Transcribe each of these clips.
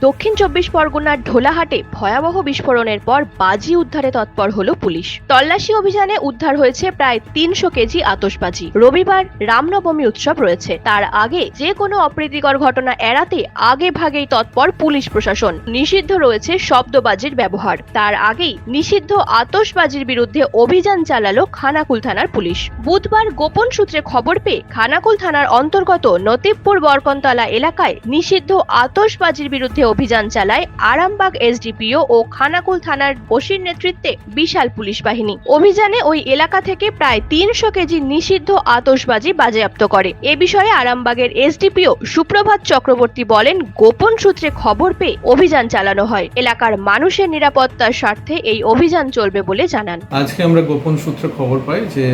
দক্ষিণ চব্বিশ পরগনার ঢোলাহাটে ভয়াবহ বিস্ফোরণের পর বাজি উদ্ধারে তৎপর হলো পুলিশ। তল্লাশি অভিযানে উদ্ধার হয়েছে প্রায় তিনশো কেজি আতসবাজি রবিবার রামনবমী উৎসব রয়েছে। তার আগে যে কোনো অপ্রীতিকর ঘটনা এড়াতে আগে ভাগেই তৎপর পুলিশ প্রশাসন। নিষিদ্ধ রয়েছে শব্দবাজির ব্যবহার। তার আগেই নিষিদ্ধ আতসবাজির বিরুদ্ধে অভিযান চালালো খানাকুল থানার পুলিশ। বুধবার গোপন সূত্রে খবর পেয়ে খানাকুল থানার অন্তর্গত নতিবপুর বরকনতলা এলাকায় নিষিদ্ধ আতসবাজির বিরুদ্ধে অভিযান চালায় আরামবাগ এসডিপিও ও খানাকুল থানার ওসির নেতৃত্বে বিশাল পুলিশ বাহিনী। অভিযানে ওই এলাকা থেকে প্রায় তিনশো কেজি নিষিদ্ধ আতশবাজি বাজেয়াপ্ত করে। এ বিষয়ে আরামবাগের এসডিপিও সুপ্রভাত চক্রবর্তী বলেন, গোপন সূত্রে খবর পেয়ে অভিযান চালানো হয়। এলাকার মানুষের নিরাপত্তার স্বার্থে এই অভিযান চলবে বলে জানান। আজকে আমরা গোপন সূত্রে খবর পাই যে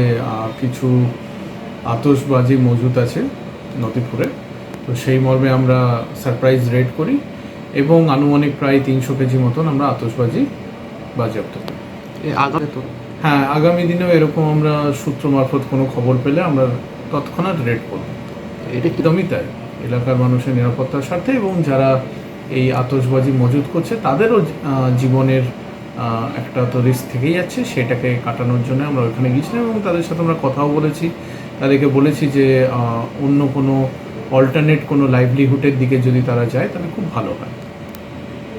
কিছু আতশবাজি মজুত আছে নদীপুরে। তো সেই মর্মে আমরা সারপ্রাইজ রেড করি। এবং আনুমানিক প্রায় তিনশো কেজি মতন আমরা আতশবাজি বাজেয়াপ্ত করি। আগামী তো হ্যাঁ আগামী দিনেও এরকম আমরা সূত্র মারফত কোনো খবর পেলে আমরা তৎক্ষণাৎ রেড করব। এটা একদমই তাই। এলাকার মানুষের নিরাপত্তার স্বার্থে এবং যারা এই আতসবাজি মজুত করছে তাদেরও জীবনের একটা তো রিস্ক থেকেই যাচ্ছে সেটাকে কাটানোর জন্য আমরা ওইখানে গিয়েছিলাম এবং তাদের সাথে আমরা কথাও বলেছি। তাদেরকে বলেছি যে অন্য কোনো অল্টারনেট কোনো লাইভলিহুডের দিকে যদি তারা যায় তাহলে খুব ভালো হয়।